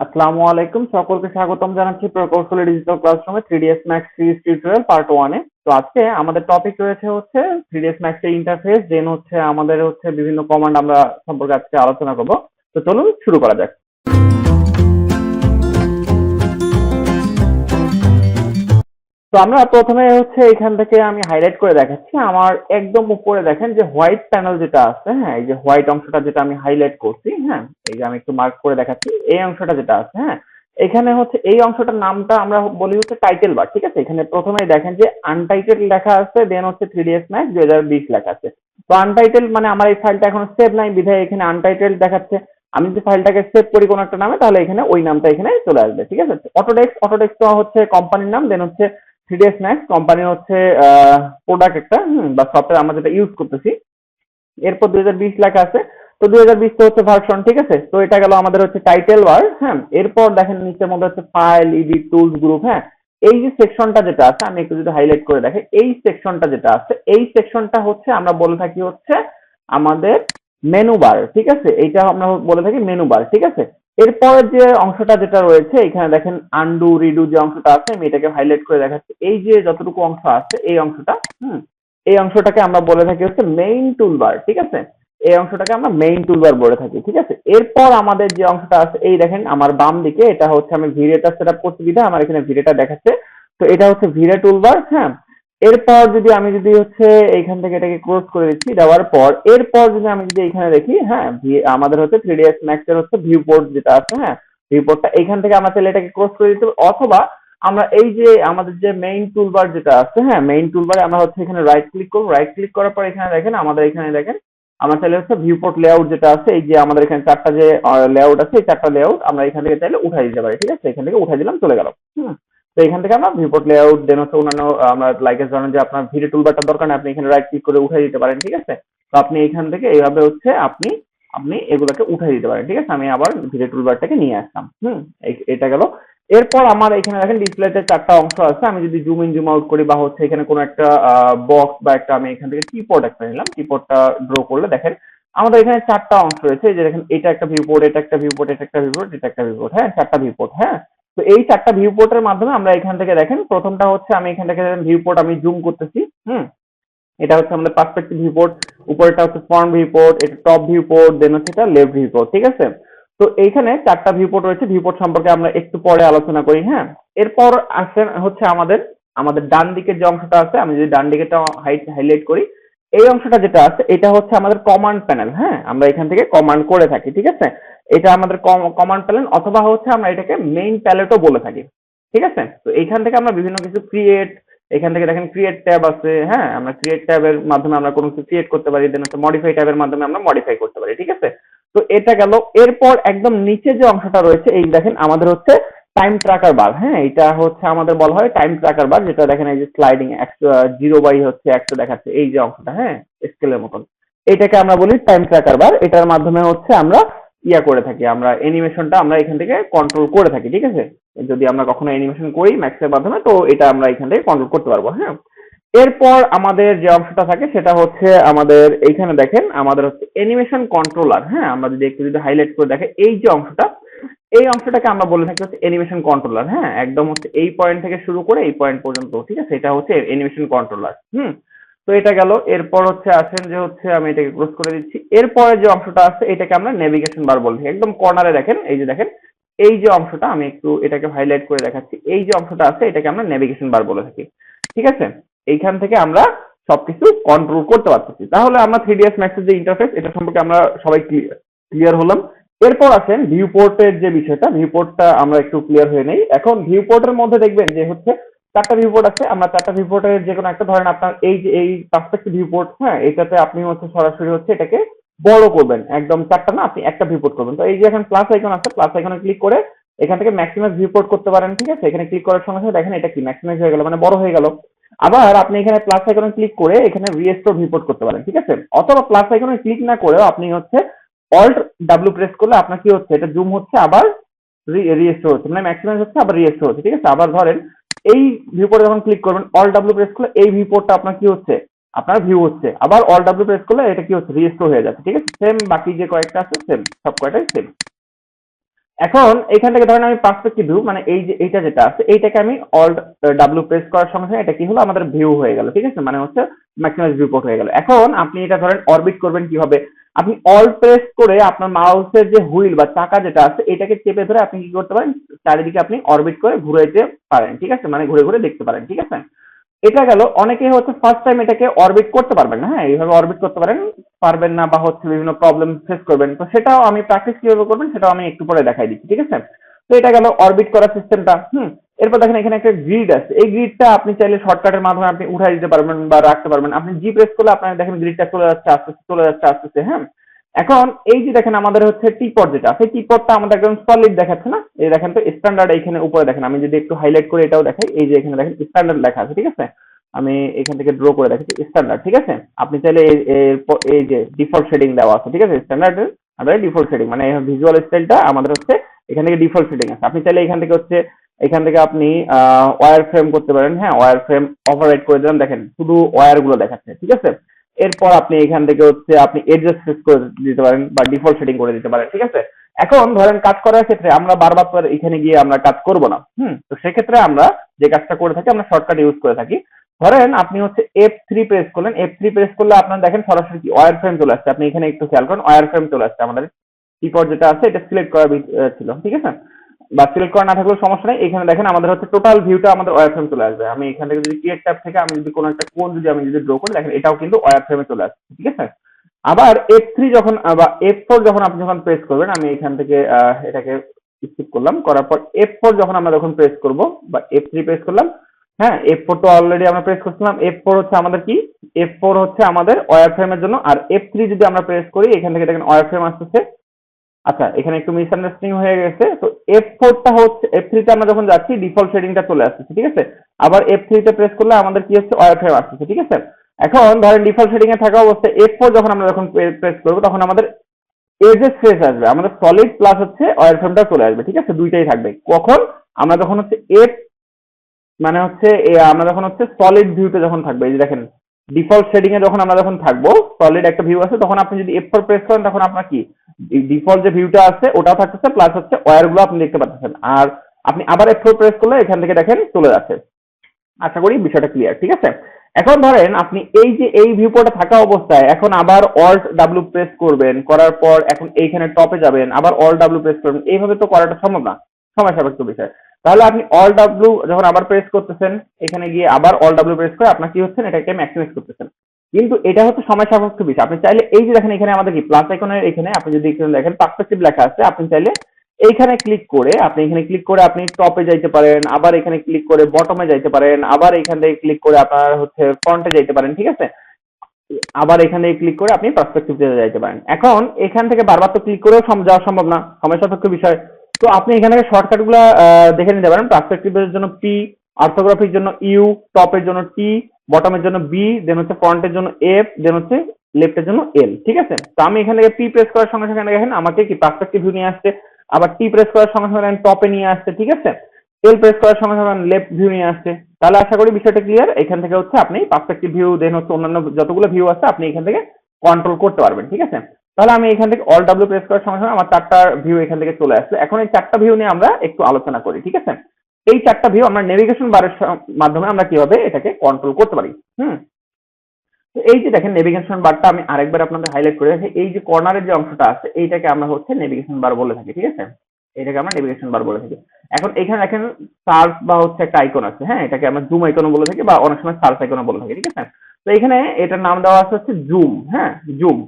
আসসালামু আলাইকুম। সকলকে স্বাগতম জানাচ্ছি প্রকৌশলী ডিজিটাল ক্লাসরুমে three DS Max series tutorial part ওয়ানে তো আজকে আমাদের টপিক রয়েছে হচ্ছে থ্রি ডিএস ম্যাক্স এর ইন্টারফেস দেন হচ্ছে আমাদের হচ্ছে বিভিন্ন কমান্ড আমরা সম্পর্কে আজকে আলোচনা করব। তো চলুন শুরু করা যাক। তো আমরা প্রথমে হচ্ছে এখান থেকে আমি হাইলাইট করে দেখাচ্ছি। আমার একদম উপরে দেখেন যে হোয়াইট প্যানেল যেটা আছে হ্যাঁ এই যে হোয়াইট অংশটা যেটা আমি হাইলাইট করছি হ্যাঁ এই যে আমি একটু মার্ক করে দেখাচ্ছি, এই অংশটা যেটা আছে হ্যাঁ এখানে হচ্ছে এই অংশটার নামটা আমরা বলি হচ্ছে টাইটেল বার ঠিক আছে? এখানে প্রথমেই দেখেন যে আনটাইটেল লেখা আছে দেন হচ্ছে থ্রি ডিএস ম্যাক্স দুই হাজার বিশ লেখা আছে। তো আনটাইটেল মানে আমার এই ফাইলটা এখন সেভ নাই, বিধায় এখানে আনটাইটেল দেখাচ্ছে। আমি যদি ফাইলটাকে সেভ করি কোনো একটা নামে, তাহলে এখানে ওই নামটা এখানে চলে আসবে, ঠিক আছে? অটোডেক্স অটোডেক্স তো হচ্ছে কোম্পানির নাম দেন হচ্ছে থ্রিডিএস ম্যাক্স কোম্পানি হচ্ছে প্রোডাক্ট একটা বা সফটওয়্যার আমরা যেটা ইউজ করতেছি। এরপর দুই হাজার বিশ লেখা আছে। তো দুই হাজার বিশ তো হচ্ছে ভার্সন ঠিক আছে? তো এটা গেল আমাদের হচ্ছে টাইটেল বার হ্যাঁ? এরপর দেখেন নিচের মধ্যে হচ্ছে ফাইল ইডিট টুলস গ্রুপ হ্যাঁ? এই যে সেকশনটা যেটা আছে, আমি একটু যদি হাইলাইট করে দেখি, এই সেকশনটা যেটা আছে, এই সেকশনটা হচ্ছে আমরা বলে থাকি হচ্ছে আমাদের মেনু বার ঠিক আছে? এইটা আমরা বলে থাকি মেনু বার ঠিক আছে? এরপরের যে অংশটা যেটা রয়েছে, এখানে দেখেন আন্ডু রিডু যে অংশটা আছে, আমি এটাকে হাইলাইট করে দেখাচ্ছি। এই যে যতটুকু অংশ আছে, এই অংশটা, হুম, এই অংশটাকে আমরা বলে থাকি হচ্ছে মেইন টুলবার ঠিক আছে? এই অংশটাকে আমরা মেইন টুলবার বলে থাকি, ঠিক আছে? এরপর আমাদের যে অংশটা আছে, এই দেখেন আমার বাম দিকে, এটা হচ্ছে আমি ভিডিওটা সেট আপ করছি বিধা আমার এখানে ভিডিওটা দেখাচ্ছে। তো এটা হচ্ছে ভিডিও টুলবার হ্যাঁ? এরপর যদি আমি যদি হচ্ছে এইখান থেকে এটাকে ক্লোজ করে দিচ্ছি, দেওয়ার পর, এরপর যদি আমি যদি এখানে দেখি হ্যাঁ আমাদের হচ্ছে থ্রি ডিএস ম্যাক্স এর হচ্ছে ভিউ পোর্ট যেটা আছে হ্যাঁ ভিউ পোর্টটা এইখান থেকে আমার চাইলে এটাকে ক্লোজ করে দিতে পারি। অথবা আমরা এই যে আমাদের যে মেইন টুলবার যেটা আছে হ্যাঁ মেইন টুলবারে আমরা হচ্ছে এখানে রাইট ক্লিক করব। রাইট ক্লিক করার পর এখানে দেখেন, আমাদের এখানে দেখেন, আমরা চাইলে হচ্ছে ভিউ পোর্ট লেআউট যেটা আছে, এই যে আমাদের এখানে চারটা যে লেআউট আছে, এই চারটা লেআউট আমরা এখান থেকে চাইলে উঠাই দিতে পারি, ঠিক আছে? এখান থেকে উঠাই দিলাম, চলে গেল, হুম। তো এখান থেকে আমরা ভিউপোর্ট লেআউট দেন হচ্ছে অন্যান্য, আমরা লাইকের ধরেন যে আপনার ভিডিও টুলবারটা দরকার নেই, আপনি এখানে রাইট ক্লিক করে উঠাই দিতে পারেন, ঠিক আছে? তো আপনি এখান থেকে এইভাবে হচ্ছে আপনি আপনি এগুলোকে উঠাই দিতে পারেন, ঠিক আছে? আমি আবার ভিডিও টুলবারটাকে নিয়ে আসলাম, হুম? এটা গেল। এরপর আমার এখানে দেখেন ডিসপ্লেতে চারটা অংশ আছে, আমি যদি জুম ইন জুম আউট করি বা হচ্ছে এখানে কোনো একটা বক্স বা একটা আমি এখান থেকে কিবোর্ড একটা নিলাম কিবোর্ডটা ড্র করলে দেখেন আমাদের এখানে চারটা অংশ রয়েছে যে দেখেন এটা একটা ভিউপোর্ট এটা একটা ভিউপোর্ট এটা একটা ভিউপোর্ট এটা একটা ভিউপোর্ট হ্যাঁ? চারটা ভিউপোর্ট হ্যাঁ? তো এই চারটা ভিউ পোর্টের মাধ্যমে আমরা এখান থেকে দেখেন, প্রথমটা হচ্ছে আমি এখান থেকে ভিউ পোর্ট আমি জুম করতেছি, হুম? এটা হচ্ছে আমাদের পার্সপেক্টিভ ভিউ পোর্ট উপরেরটা হচ্ছে ফ্রন্ট ভিউ পোর্ট এটা টপ ভিউ পোর্ট দেন হচ্ছে এটা লেফট ভিউ পোর্ট ঠিক আছে? তো এইখানে চারটা ভিউ পোর্ট রয়েছে ভিউ পোর্ট সম্পর্কে আমরা একটু পরে আলোচনা করি হ্যাঁ? এরপর আসেন হচ্ছে আমাদের আমাদের ডান দিকের যে অংশটা আছে, আমি যদি ডান দিকেরটা হাইলাইট করি, এই অংশটা যেটা আছে, এটা হচ্ছে আমাদের কমান্ড প্যানেল হ্যাঁ? আমরা এখান থেকে কমান্ড করে থাকি, ঠিক আছে? এটা আমাদের কমান্ড প্যানেল অথবা হচ্ছে আমরা এটাকে মেইন প্যালেটও বলে থাকি। ঠিক আছে? তো এইখান থেকে আমরা বিভিন্ন কিছু ক্রিয়েট এখান থেকে দেখেন ক্রিয়েট ট্যাব আছে হ্যাঁ? আমরা ক্রিয়েট ট্যাবের মাধ্যমে আমরা কোনো কিছু ক্রিয়েট করতে পারি দেন মডিফাই ট্যাবের মাধ্যমে আমরা মডিফাই করতে পারি, ঠিক আছে? তো এটা গেল। এরপর একদম নিচে যে অংশটা রয়েছে, এই দেখেন আমাদের হচ্ছে টাইম ট্র্যাকার বার হ্যাঁ? এটা হচ্ছে আমাদের বলা হয় টাইম ট্র্যাকার বার যেটা দেখেন এই যে স্লাইডিং একশো জিরো বাই হচ্ছে একশো দেখাচ্ছে, এই যে অংশটা হ্যাঁ? স্কেলের মতন। এটাকে আমরা বলি টাইম ট্র্যাকার বার এটার মাধ্যমে হচ্ছে আমরা ইয়া করে থাকি, আমরা অ্যানিমেশনটা আমরা এখান থেকে কন্ট্রোল করে থাকি, ঠিক আছে? যদি আমরা কখনো অ্যানিমেশন করি ম্যাক্সের মাধ্যমে, তো এটা আমরা এখান থেকে কন্ট্রোল করতে পারব হ্যাঁ? এরপর আমাদের যে অংশটা থাকে, সেটা হচ্ছে আমাদের, এইখানে দেখেন, আমাদের হচ্ছে অ্যানিমেশন কন্ট্রোলার হ্যাঁ? আমরা যদি একটু যদি হাইলাইট করে দেখে, এই যে অংশটা, এই অংশটাকে আমরা বলে থাকি হচ্ছে অ্যানিমেশন কন্ট্রোলার হ্যাঁ? একদম হচ্ছে এই পয়েন্ট থেকে শুরু করে এই পয়েন্ট পর্যন্ত, ঠিক আছে? এটা হচ্ছে অ্যানিমেশন কন্ট্রোলার হুম? তো এটা গেল। এরপর হচ্ছে আসেন যে হচ্ছে আমি এটাকে ক্লোজ করে দিচ্ছি। এরপরে যে অংশটা আছে, এটাকে আমরা নেভিগেশন বার বলি একদম কর্নারে দেখেন, এই যে দেখেন, এই যে অংশটা আমি একটু এটাকে হাইলাইট করে দেখাচ্ছি। এই যে অংশটা আছে, এটাকে আমরা নেভিগেশন বার বলে থাকি। ঠিক আছে? এইখান থেকে আমরা সবকিছু কন্ট্রোল করতে পারতেছি। তাহলে আমরা থ্রি ডিএস ম্যাক্সের যে ইন্টারফেস এটা সম্পর্কে আমরা সবাই ক্লিয়ার ক্লিয়ার হলাম। এরপর আসেন ভিউ পোর্টের যে বিষয়টা ভিউ পোর্টটা আমরা একটু ক্লিয়ার হয়ে নেই। এখন ভিউ পোর্টের মধ্যে দেখবেন যে হচ্ছে চারটা ভিউপোর্ট আছে, আমরা চারটা ভিউপোর্টের যে কোনো একটা, ধরেন আপনার এই যে, এই পার্সপেক্টিভ ভিউপোর্ট হ্যাঁ এটাতে আপনি হচ্ছে সরাসরি হচ্ছে এটাকে বড় করবেন। একদম চারটা না, আপনি একটা ভিউপোর্ট করবেন। তো এই যে এখন প্লাস আইকন আছে প্লাস আইকনে ক্লিক করে এখান থেকে ম্যাক্সিমাইজ ভিউপোর্ট করতে পারেন, ঠিক আছে? এখানে ক্লিক করার সঙ্গে সঙ্গে দেখেন এটা কি ম্যাক্সিমাইজ হয়ে গেল মানে বড় হয়ে গেল। আবার আপনি এখানে প্লাস আইকনে ক্লিক করে এখানে রিস্টোর ভিউপোর্ট করতে পারেন, ঠিক আছে? অথবা প্লাস আইকনে ক্লিক না করেও আপনি হচ্ছে অল্ট ডাব্লিউ প্রেস করলে আপনার কি হচ্ছে, এটা জুম হচ্ছে, আবার রিস্টোর হচ্ছে মানে ম্যাক্সিমাইজ হচ্ছে, আবার রিস্টোর হচ্ছে, ঠিক আছে? আবার ধরেন এই ভিউপোর্টে যখন ক্লিক করবেন অল ডাব্লিউ প্রেস করলে এই ভিউপোর্টটা আপনার কি হচ্ছে? আপনার ভিউ হচ্ছে। আবার অল ডাব্লিউ প্রেস করলে এটা কি হচ্ছে? রিস্টোর হয়ে যাচ্ছে, ঠিক আছে? সেম বাকি যে কয়েকটা আছে সেম সব কয়টাই সেম এখন এখান থেকে ধরেন আমি পার্সপেক্টিভ ভিউ মানে এই যে এইটা যেটা আছে, এইটাকে আমি অল ডাব্লিউ প্রেস করার সঙ্গে সঙ্গে এটা কি হলো? আমাদের ভিউ হয়ে গেল, ঠিক আছে? মানে হচ্ছে ম্যাক্সিমাইজ ভিউপোর্ট হয়ে গেল। এখন আপনি এটা ধরেন অরবিট করবেন কীভাবে? আপনি অল্ট প্রেস করে আপনার মাউসের যে হুইল বা চাকা যেটা আছে, এটাকে চেপে ধরে আপনি কি করতে পারেন? চারিদিকে আপনি অরবিট করে ঘুরাইতে পারেন, ঠিক আছে? মানে ঘুরে ঘুরে দেখতে পারেন, ঠিক আছে? এটা গেল, অনেকে হচ্ছে ফার্স্ট টাইম এটাকে অরবিট করতে পারবেন না হ্যাঁ? এইভাবে অরবিট করতে পারেন, পারবেন না বা হচ্ছে বিভিন্ন প্রবলেম ফেস করবেন। তো সেটাও আমি প্র্যাকটিস কীভাবে করবেন, সেটাও আমি একটু পরে দেখাই দিচ্ছি, ঠিক আছে? তো এটা গেল অরবিট করার সিস্টেমটা হুম? এরপর দেখেন এখানে একটা গ্রিড আছে। এই গ্রিডটা আপনি চাইলে শর্টকাটের মাধ্যমে আপনি উঠাই দিতে পারবেন বা রাখতে পারবেন। আপনি জি প্রেস করলে আপনার দেখেন গ্রিডটা চলে যাচ্ছে, আস্তে আস্তে, চলে যাচ্ছে, আস্তে আস্তে হ্যাঁ? এখন এই যে দেখেন আমাদের হচ্ছে টিপট যেটা, সেই টিপটটা আমাদের একদম সলিড দেখাচ্ছে না? এই দেখেন তো স্ট্যান্ডার্ড এইখানে উপরে দেখেন, আমি যদি একটু হাইলাইট করে এটাও দেখাই। এই যে এখানে দেখেন স্ট্যান্ডার্ড লেখা আছে, ঠিক আছে? আমি এখান থেকে ড্র করে দেখাচ্ছি স্ট্যান্ডার্ড ঠিক আছে? আপনি চাইলে এই যে ডিফল্ট শেডিং দেওয়া আছে, ঠিক আছে? স্ট্যান্ডার্ড আমাদের ডিফল্ট শেডিং মানে ভিজুয়াল স্টাইলটা আমাদের হচ্ছে এখান থেকে ডিফল্ট শেডিং আছে। আপনি চাইলে এখান থেকে হচ্ছে, এখান থেকে আপনি ওয়্যার ফ্রেম করতে পারেন। হ্যাঁ ওয়্যার ফ্রেম ওভাররাইড করে দিলাম। দেখেন, শুধু ওয়্যারগুলো দেখাচ্ছে, ঠিক আছে? এরপর আপনি এখান থেকে হচ্ছে আপনি এডজাস ফিক্স করে দিতে পারেন বা ডিফল্ট সেটিং করে দিতে পারেন, ঠিক আছে? এখন ধরেন কাজ করার ক্ষেত্রে আমরা বারবার তো এখানে গিয়ে আমরা কাজ করব না, হুম? তো সেক্ষেত্রে আমরা যে কাজটা করে থাকি, আমরা শর্টকাট ইউজ করে থাকি। ধরেন আপনি হচ্ছে এফ থ্রি প্রেস করলেন। এফ থ্রি প্রেস করলে আপনার দেখেন সরাসরি কি? ওয়্যার ফ্রেম চলে আসছে। আপনি এখানে একটু খেয়াল করেন ওয়্যার ফ্রেম চলে আসছে আমাদের। কিপড যেটা আছে, এটা সিলেক্ট করা ছিল, ঠিক আছে? বা সিলেক্ট করা না থাকলেও সমস্যা নেই। এখানে দেখেন আমাদের হচ্ছে টোটাল ভিউটা আমাদের ওয়্যার ফ্রেম চলে আসবে। আমি এখান থেকে যদি ক্রিয়েট ট্যাব থেকে আমি যদি কোনো একটা কোন যদি আমি যদি ড্র করি, দেখেন এটাও কিন্তু ওয়্যার ফ্রেমে চলে আসছে, ঠিক আছে? আবার এফ থ্রি যখন বা এফ ফোর যখন আপনি যখন প্রেস করবেন, আমি এখান থেকে এটাকে স্কিপ করলাম। করার পর এফ ফোর যখন আমরা যখন প্রেস করব, বা এফ থ্রি প্রেস করলাম হ্যাঁ এফ ফোর তো অলরেডি আমরা প্রেস করছিলাম। এফ ফোর হচ্ছে আমাদের কি? এফ ফোর হচ্ছে আমাদের ওয়্যার ফ্রেমের জন্য। আর এফ থ্রি যদি আমরা প্রেস করি, এখান থেকে দেখেন ওয়্যার ফ্রেম আসতেছে। আচ্ছা এখানে একটু মিসআন্ডারস্ট্যান্ডিং হয়ে গেছে। তো এফ ফোরটা হচ্ছে এফ থ্রিতে আমরা যখন যাচ্ছি ডিফল্ট সেটিংটা চলে আসছে ঠিক আছে? আবার এফ থ্রিতে প্রেস করলে আমাদের কি হচ্ছে? ওয়্যার ফ্রেম আসছে ঠিক আছে? এখন ধরেন ডিফল্ট সেটিং এ থাকা অবস্থায় এফ ফোর যখন আমরা যখন প্রেস করব, তখন আমাদের এজেস ফেস আসবে। আমাদের সলিড প্লাস হচ্ছে ওয়্যার ফ্রেমটা চলে আসবে, ঠিক আছে? দুইটাই থাকবে। কখন? আমরা যখন হচ্ছে এফ মানে হচ্ছে আমরা যখন হচ্ছে সলিড ভিউতে যখন থাকবে, এই যে দেখেন ডিফল্ট সেটিং এ যখন আমরা যখন থাকব সলিড একটা ভিউ আছে, তখন আপনি যদি এফ প্রেস করেন, তখন আপনার কি? ডিফল্ট যে ভিউটা আছে ওটাও থাকতেছে প্লাস হচ্ছে ওয়্যারগুলো আপনি দেখতে পাচ্ছেন। আর আপনি আবার এফ প্রেস করলে এখান থেকে দেখেন চলে যাচ্ছে। আশা করি বিষয়টা ক্লিয়ার ঠিক আছে? এখন ধরেন আপনি এই যে এই ভিউপোর্টে থাকা অবস্থায়, এখন আবার অল্ট ডাব্লিউ প্রেস করবেন, করার পর এখন এইখানে টপে যাবেন, আবার অল ডাব্লিউ প্রেস করবেন। এইভাবে তো করাটা সম্ভব না। সময় সাপেক্ষ বিষয়। তাহলে আপনি অল ডাব্লিউ যখন আবার প্রেস করতেছেন, এখানে গিয়ে আবার অল ডাব্লিউ প্রেস করে আপনার কি হচ্ছেন এটাকে ম্যাক্সিমাইজ করতেছেন। কিন্তু এটা হচ্ছে সময় সাপেক্ষ বিষয়। আপনি চাইলে এই যে দেখেন এখানে আমাদের কি প্লাস আইকনের এখানে আপনি যদি এখানে দেখেন পার্সপেক্টিভ লেখা আছে, আপনি চাইলে এইখানে ক্লিক করে, আপনি এখানে ক্লিক করে আপনি টপে যাইতে পারেন, আবার এখানে ক্লিক করে বটমে যাইতে পারেন, আবার এখান থেকে ক্লিক করে আপনার হচ্ছে ফ্রন্টে যাইতে পারেন, ঠিক আছে? আবার এখানে ক্লিক করে আপনি পার্সপেক্টিভে যাইতে পারেন। এখন এখান থেকে বারবার তো ক্লিক করেও যাওয়া সম্ভব না, সময় সাপেক্ষ বিষয়। তো আপনি এখানে থেকে শর্টকাটগুলা দেখে নিতে পারেন। পার্সপেক্টিভের জন্য পি অর্থোগ্রাফির জন্য ইউ টপের জন্য টি বটমের জন্য বি দেন হচ্ছে ফ্রন্টের জন্য এফ দেন হচ্ছে লেফটের জন্য এল ঠিক আছে? তো আমি এখান থেকে পি প্রেস করার সঙ্গে সঙ্গে দেখেন, আমাকে কি পার্সপেক্টিভ ভিউ নিয়ে আসছে? আবার টি প্রেস করার সঙ্গে সঙ্গে টপে নিয়ে আসছে, ঠিক আছে? এল প্রেস করার সঙ্গে সঙ্গে লেফট ভিউ নিয়ে আসছে। তাহলে আশা করি বিষয়টা ক্লিয়ার এখান থেকে হচ্ছে আপনি পার্সপেক্টিভ ভিউ দেন হচ্ছে অন্যান্য যতগুলো ভিউ আছে, আপনি এখান থেকে কন্ট্রোল করতে পারবেন, ঠিক আছে? তাহলে আমি এখান থেকে অল ডাব্লিউ প্রেস করার সঙ্গে সঙ্গে আমার চারটা ভিউ এখান থেকে চলে আসছে। এখন এই চারটা ভিউ নিয়ে আমরা একটু আলোচনা করি, ঠিক আছে? এই চারটা ভিউ আমরা নেভিগেশন বারের মাধ্যমে আমরা কীভাবে এটাকে কন্ট্রোল করতে পারি? হুম? তো এই যে দেখেন নেভিগেশন বারটা আমি আরেকবার আপনাদের হাইলাইট করে রাখি। এই যে কর্নারের যে অংশটা আছে, এইটাকে আমরা হচ্ছে নেভিগেশন বার বলে থাকি, ঠিক আছে? এটাকে আমরা নেভিগেশন বার বলে থাকি। এখন এখানে দেখেন সার্চ বা হচ্ছে একটা আইকন আছে হ্যাঁ? এটাকে আমরা জুম আইকনও বলে থাকি বা অনেক সময় সার্চ আইকনও বলে থাকি, ঠিক আছে? তো এখানে এটার নাম দেওয়া আছে হচ্ছে জুম হ্যাঁ? জুম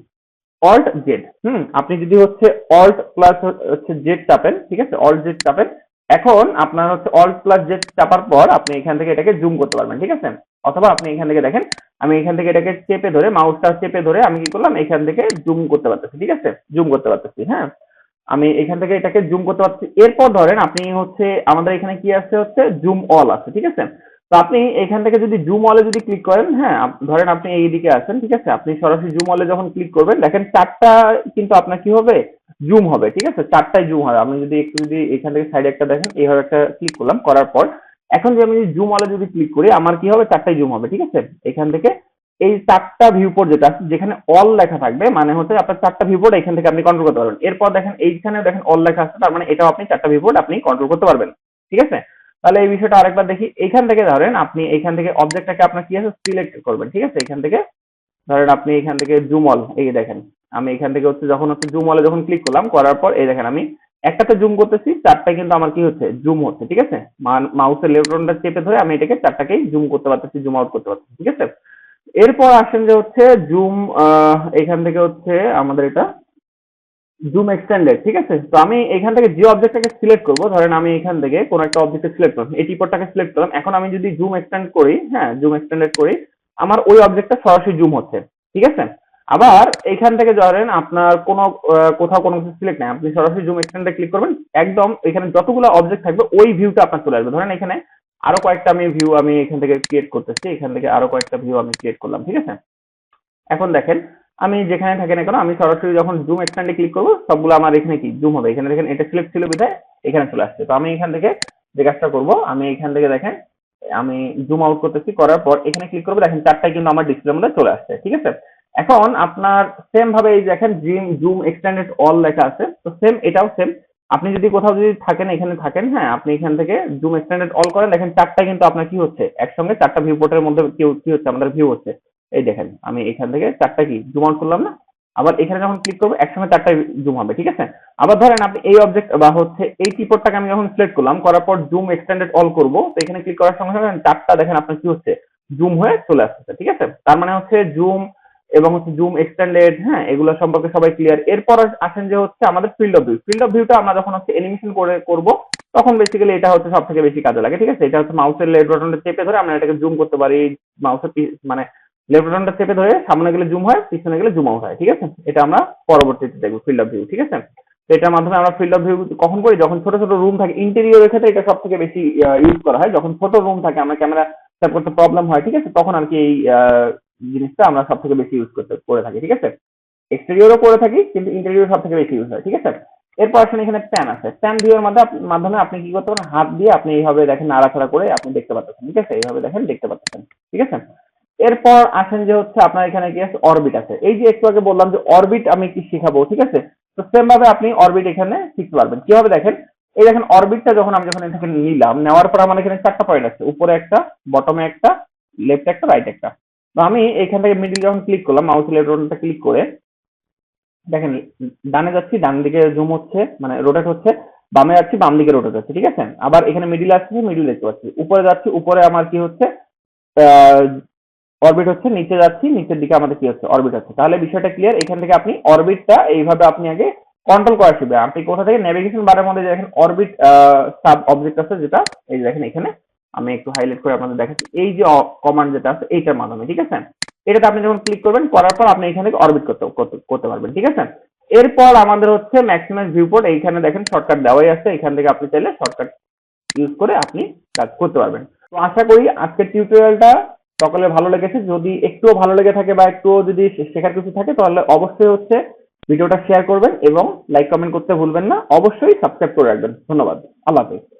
অল্ট জেড হুম, আপনি যদি হচ্ছে অল্ট প্লাস হচ্ছে জেড চাপেন, ঠিক আছে? অল্ট জেড চাপেন, এখন আপনার হচ্ছে অল্ট প্লাস জেড চাপার পর আপনি এখান থেকে এটাকে জুম করতে পারবেন, ঠিক আছে? অথবা আপনি এখান থেকে দেখেন, আমি এখান থেকে এটাকে চেপে ধরে মাউসটা চেপে ধরে আমি কি করলাম? এখান থেকে জুম করতে পারতেছি, ঠিক আছে? জুম করতে পারতেছি হ্যাঁ? আমি এখান থেকে এটাকে জুম করতে পারছি এরপর ধরেন আপনি হচ্ছে, আমাদের এখানে কি আছে হচ্ছে? জুম অল আছে, ঠিক আছে? তো আপনি এখান থেকে যদি জুম অলে যদি ক্লিক করেন হ্যাঁ ধরেন আপনি এই দিকে আছেন, ঠিক আছে? আপনি সরাসরি জুম অলে যখন ক্লিক করবেন, দেখেন চারটা কিন্তু আপনার কি হবে? জুম হবে, ঠিক আছে? চারটায় জুম হবে। আপনি যদি একটু যদি এখান থেকে সাইডে একটা দেখেন, এইভাবে একটা ক্লিক করলাম, করার পর, এখন যদি আমি যদি জুম অলে যদি ক্লিক করি, আমার কি হবে? চারটায় জুম হবে, ঠিক আছে? এখান থেকে এই চারটা ভিউ ভিউপোর্ট যেটা আছে, যেখানে অল লেখা থাকবে মানে হচ্ছে আপনার চারটা ভিউ ভিউপোর্ট এখান থেকে আপনি কন্ট্রোল করতে পারবেন। এরপর দেখেন এইখানে দেখেন অল লেখা আছে, তার মানে এটাও আপনি চারটা ভিউ ভিউপোর্ট আপনি কন্ট্রোল করতে পারবেন, ঠিক আছে? তাহলে এই বিষয়টা আরেকবার দেখি। এখান থেকে ধরেন আপনি এখান থেকে অবজেক্টটাকে আপনার কি আছে? সিলেক্ট করবেন, ঠিক আছে? এখান থেকে ধরেন আপনি এখান থেকে জুম অল এই দেখেন, আমি এখান থেকে হচ্ছে যখন হচ্ছে জুম অলে যখন ক্লিক করলাম, করার পর এই দেখেন আমি একটাতে জুম করতেছি চারটা কিন্তু আমার কি হচ্ছে? জুম হচ্ছে, ঠিক আছে? মাউসের লেফট বাটনটা চেপে ধরে আমি এটাকে চারটাকেই জুম করতে পারতেছি জুম আউট করতে পারতেছি, ঠিক আছে? এরপর আসেন যে হচ্ছে জুম এখান থেকে হচ্ছে আমাদের এটা জুম এক্সটেন্ডেড ঠিক আছে? তো আমি এখান থেকে যে অবজেক্টটাকে সিলেক্ট করব, ধরেন আমি এখান থেকে কোন একটা অবজেক্টে সিলেক্ট করলাম, এই টিপটটাকে সিলেক্ট করলাম, এখন আমি যদি জুম এক্সটেন্ড করি হ্যাঁ জুম এক্সটেন্ডেড করি, আমার ওই অবজেক্টটা সরাসরি জুম হচ্ছে, ঠিক আছে? আবার এখান থেকে ধরেন আপনার কোনো কোথাও কোনো কিছু সিলেক্ট নাই, আপনি সরাসরি জুম এক্সটেন্ডে ক্লিক করবেন, একদম এখানে যতগুলো অবজেক্ট থাকবে, ওই ভিউটা আপনার চলে আসবে। ধরেন এখানে আরও কয়েকটা আমি ভিউ আমি এখান থেকে ক্রিয়েট করতেছি, এখান থেকে আরও কয়েকটা ভিউ আমি ক্রিয়েট করলাম, ঠিক আছে? এখন দেখেন আমি যেখানে থাকি না কেন, আমি সরাসরি যখন জুম এক্সটেন্ডে ক্লিক করব, সবগুলো আমার এখানে কি? জুম হবে। এখানে দেখেন, এটা সিলেক্ট ছিল বিধায় এখানে চলে আসছে। তো আমি এখান থেকে যে কাজটা করব, আমি এখান থেকে দেখেন, আমি জুম আউট করতেছি, করার পর এখানে ক্লিক করব, দেখেন চারটায় কিন্তু আমার ডিসপ্লের মধ্যে চলে আসছে, ঠিক আছে? এখন আপনার সেম ভাবে এই দেখেন জিম জুম এক্সটেন্ডেড অল লেখা আছে, তো সেম এটাও সেম আপনি যদি কোথাও যদি থাকেন, এখানে থাকেন হ্যাঁ আপনি এখান থেকে জুম এক্সটেন্ডেড অল করেন, দেখেন চারটা কিন্তু আপনার কি হচ্ছে? একসঙ্গে চারটা ভিউ পোর্টের মধ্যে কি কি হচ্ছে? আমাদের ভিউ হচ্ছে। এই দেখেন, আমি এখান থেকে চারটা কি জুম আউট করলাম না? আবার এখানে যখন ক্লিক করব, একসঙ্গে চারটা জুম হবে, ঠিক আছে? আবার ধরেন আপনি এই অবজেক্ট বা হচ্ছে এই কিবোর্ডটাকে আমি যখন সিলেক্ট করলাম, করার পর জুম এক্সটেন্ডেড অল করব, তো এখানে ক্লিক করার সঙ্গে সঙ্গে চারটা দেখেন আপনার কি হচ্ছে? জুম হয়ে চলে আসছে ঠিক আছে? তার মানে হচ্ছে জুম এবং হচ্ছে জুম এক্সটেন্ডেড হ্যাঁ এগুলো সম্পর্কে সবাই ক্লিয়ার এরপর আসেন যে হচ্ছে আমাদের field of view field of ভিউটা আমরা যখন হচ্ছে অ্যানিমেশন করে, করব, তখন বেসিক্যালি এটা হচ্ছে সব থেকে বেশি কাজে লাগে, ঠিক আছে? এটা হচ্ছে মাউসের লেড বাটনটা চেপে ধরে আমরা এটাকে জুম করতে পারি মাউসের মানে লেফট চেপে ধরে সামনে গেলে জুম হয়, পিছনে গেলে জুম আউট হয়, ঠিক আছে? এটা আমরা পরবর্তীতে দেখব ফিল্ড অফ ভিউ ঠিক আছে? এটার মাধ্যমে আমরা ফিল্ড অফ ভিউ কখন করি? যখন ছোট ছোট রুম থাকে ইন্টেরিয়রের ক্ষেত্রে এটা সব থেকে বেশি ইউজ করা হয়। যখন ছোট রুম থাকে, আমরা ক্যামেরা সেট করতে প্রবলেম হয়, ঠিক আছে? তখন আর কি এই জিনিসটা আমরা সব থেকে বেশি ইউজ করতে, করে থাকি, ঠিক আছে? এক্সটেরিয়রও করে থাকি, কিন্তু ইন্টেরিয়র সব থেকে বেশি ইউজ হয়, ঠিক আছে? এরপর আসেন এখানে প্যান আছে। প্যান ভিউর মধ্যে মাধ্যমে আপনি কি করতে পারেন? হাত দিয়ে আপনি এইভাবে দেখেন, নাড়াচাড়া করে আপনি দেখতে পাচ্ছেন ঠিক আছে? এইভাবে দেখেন, দেখতে পাচ্ছেন ঠিক আছে? এরপর আসেন যে হচ্ছে আপনার এখানে কি আছে অরবিট আছে। এই যে একটু আগে বললাম যে অরবিট আমি কি শিখাবো, ঠিক আছে? তো সেম ভাবে আপনি অরবিট এখানে শিখতে পারবেন। কীভাবে দেখেন? এই দেখেন অরবিটটা যখন আমি যখন এখানে নিলাম, নেওয়ার পর আমার এখানে চারটা পয়েন্ট আছে। উপরে একটা বটমে একটা লেফট একটা রাইট একটা। তো আমি এখান থেকে মিডিল যখন ক্লিক করলাম মাউস লেফট বাটনটা ক্লিক করে, দেখেন, ডানে যাচ্ছি, ডান দিকে জুম হচ্ছে মানে রোটেট হচ্ছে, বামে যাচ্ছি, বাম দিকে রোটেট হচ্ছে, ঠিক আছে? আবার এখানে মিডিল আসছে মিডিল দেখতে পাচ্ছি। উপরে যাচ্ছি, উপরে আমার কি হচ্ছে? অরবিট হচ্ছে, নিচে যাচ্ছি, নিচের দিকে আমাদের কি হচ্ছে? অরবিট হচ্ছে। তাহলে বিষয়টা ক্লিয়ার এখান থেকে আপনি অরবিটটা এইভাবে আপনি আগে কন্ট্রোল করা শিখবে আপনি কোথা থেকে? নেভিগেশন বারের মধ্যে দেখেন অরবিট সাব অবজেক্ট আছে যেটা। এই দেখেন এখানে, আমি একটু হাইলাইট করে আপনাদের দেখাচ্ছি। এই যে কমান্ড যেটা আছে, এইটার মাধ্যমে, ঠিক আছে? এটাতে আপনি যখন ক্লিক করবেন, করার পর আপনি এখান থেকে অরবিট করতে, করতে- করতে পারবেন, ঠিক আছে? এরপর আমাদের হচ্ছে ম্যাক্সিমাম ভিউপোর্ট এইখানে দেখেন শর্টকাট দেওয়াই আছে। এখান থেকে আপনি চাইলে শর্টকাট ইউজ করে আপনি কাজ করতে পারবেন। তো আশা করি আজকের টিউটোরিয়ালটা সকলে ভালো লেগেছে। যদি একটুও ভালো লেগে থাকে বা একটুও যদি শেখার কিছু থাকে, তাহলে অবশ্যই হচ্ছে ভিডিওটা শেয়ার করবেন এবং লাইক কমেন্ট করতে ভুলবেন না। অবশ্যই সাবস্ক্রাইব করে রাখবেন। ধন্যবাদ। আল্লাহ হাফেজ।